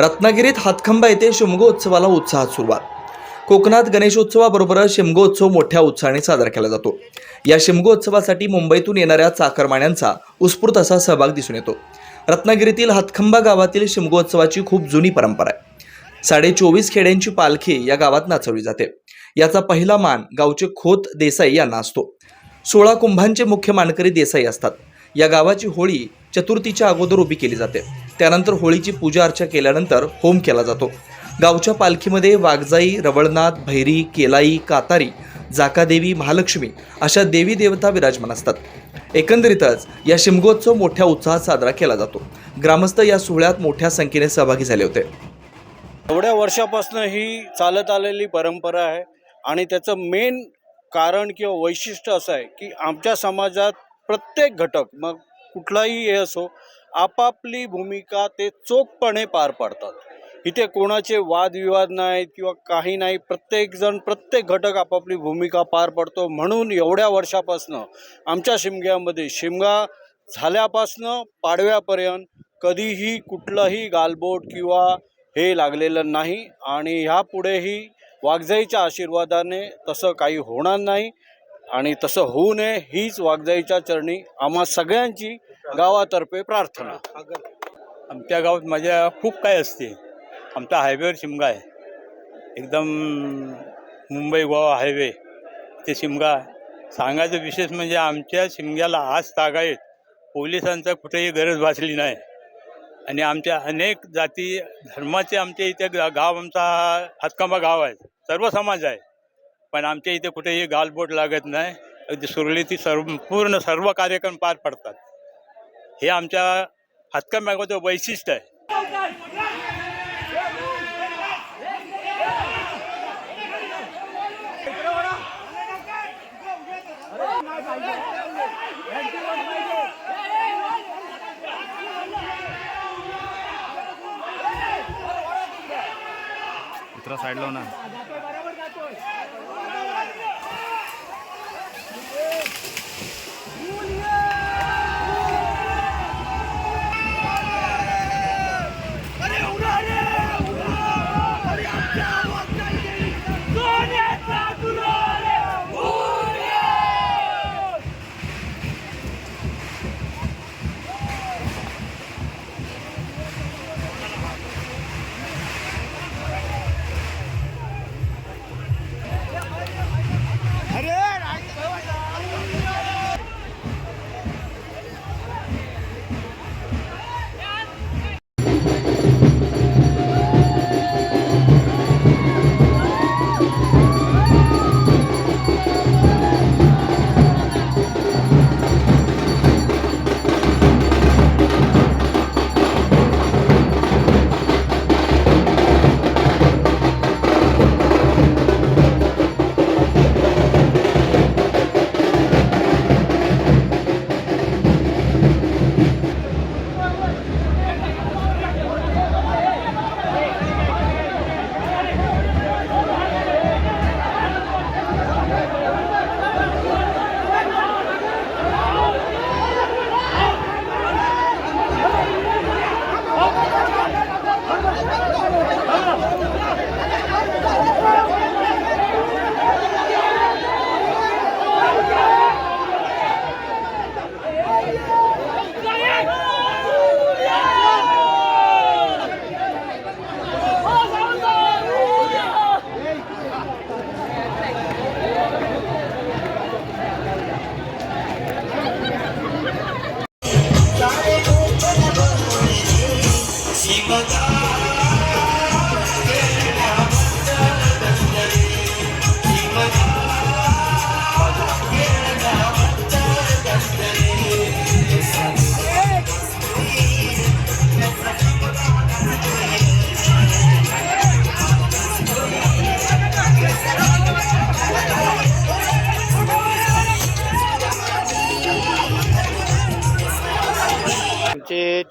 रत्नागिरीत हातखंबा येथे शिमगोत्सवाला उत्साहात सुरुवात. कोकणात गणेशोत्सवाबरोबरच शिमगोत्सव मोठ्या उत्साहाने साजरा केला जातो. या शिमगोत्सवासाठी मुंबईतून येणाऱ्या चाकरमान्यांचा उत्स्फूर्त असा सहभाग दिसून येतो. रत्नागिरीतील हातखंबा गावातील शिमगोत्सवाची खूप जुनी परंपरा आहे. साडे चोवीस खेड्यांची पालखी या गावात नाचवली जाते. याचा पहिला मान गावचे खोत देसाई यांना असतो. सोळा कुंभांचे मुख्य मानकरी देसाई असतात. या गावाची होळी चतुर्थीच्या अगोदर उभी केली जाते. त्यानंतर होळीची पूजा अर्चा केल्यानंतर होम केला जातो. गावच्या पालखीमध्ये वाघजाई रवळनाथ भैरी केलाई कातारी जाकादेवी महालक्ष्मी अशा देवी देवता विराजमान असतात. एकंदरीतच या शिमगोत्सव मोठ्या उत्साहात साजरा केला जातो. ग्रामस्थ या सोहळ्यात मोठ्या संख्येने सहभागी झाले होते. एवढ्या वर्षापासून ही चालत आलेली परंपरा आहे आणि त्याचं मेन कारण किंवा वैशिष्ट्य असं आहे की आमच्या समाजात प्रत्येक घटक मग कुठलाही हे असो आपापली भूमिका ते चोखपणे पार पाडतात. इथे कोणाचे वादविवाद नाहीत किंवा काही नाही. प्रत्येकजण प्रत्येक घटक आपापली भूमिका पार पाडतो. म्हणून एवढ्या वर्षापासनं आमच्या शिमग्यामध्ये शिमगा झाल्यापासनं पाडव्यापर्यंत कधीही कुठलंही गालबोट किंवा हे लागलेलं नाही आणि ह्यापुढेही वाघजाईच्या आशीर्वादाने तसं काही होणार नाही आणि तसं होऊ नये हीच वाघजाईच्या चरणी आम्हा सगळ्यांची गावातर्फे प्रार्थना. आमच्या गावात माझ्या खूप काय असते. आमचा हायवेवर शिमगा आहे. एकदम मुंबई गोवा हायवे ते शिमगा. सांगायचं विशेष म्हणजे आमच्या शिमग्याला आज तागायत पोलिसांचा कुठेही गरज भासली नाही. आणि आमच्या अनेक जाती धर्माचे आमच्या इथे गाव आमचा हातकांबा गाव आहे. सर्व समाज आहे. पण आमच्या इथे कुठेही गालबोट लागत नाही. अगदी सुरळीत सर्व पूर्ण सर्व कार्यक्रम पार पडतात. हे आमच्या हातकांब्याचं वैशिष्ट्य आहे. मित्रा साईडला ना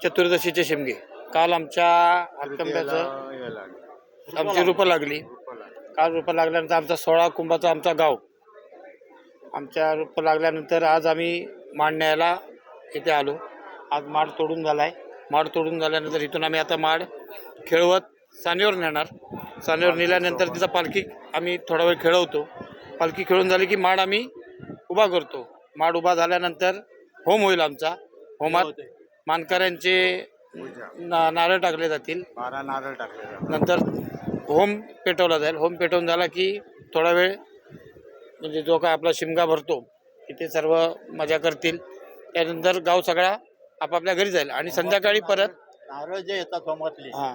चतुर्दशीचे शिमगे. काल आमच्या हातकंब्याचं आमची रूपं लागली. काल रूपं लागल्यानंतर आमचा सोळा कुंभाचा आमचा गाव. आमच्या रूपं लागल्यानंतर आज आम्ही माड न्यायला इथे आलो. आज माड तोडून झाला आहे माड तोडून झाल्यानंतर इथून आम्ही आता माड खेळवत सानेवर नेणार. सानेवर नेल्यानंतर तिचा पालखी आम्ही थोडा वेळ खेळवतो. पालखी खेळून झाली की माड आम्ही उभा करतो. माड उभा झाल्यानंतर होम होईल आमचा. होमात मानकऱ्यांचे ना नारळ टाकले जातील. बारा नारळ टाकले नंतर होम पेटवला जाईल. होम पेटवून झाला की थोडा वेळ म्हणजे जो काय आपला शिमगा भरतो तिथे सर्व मजा करतील. त्यानंतर गाव सगळा आपापल्या घरी जाईल. आणि संध्याकाळी परत नारळ जे येतात होमातले हां.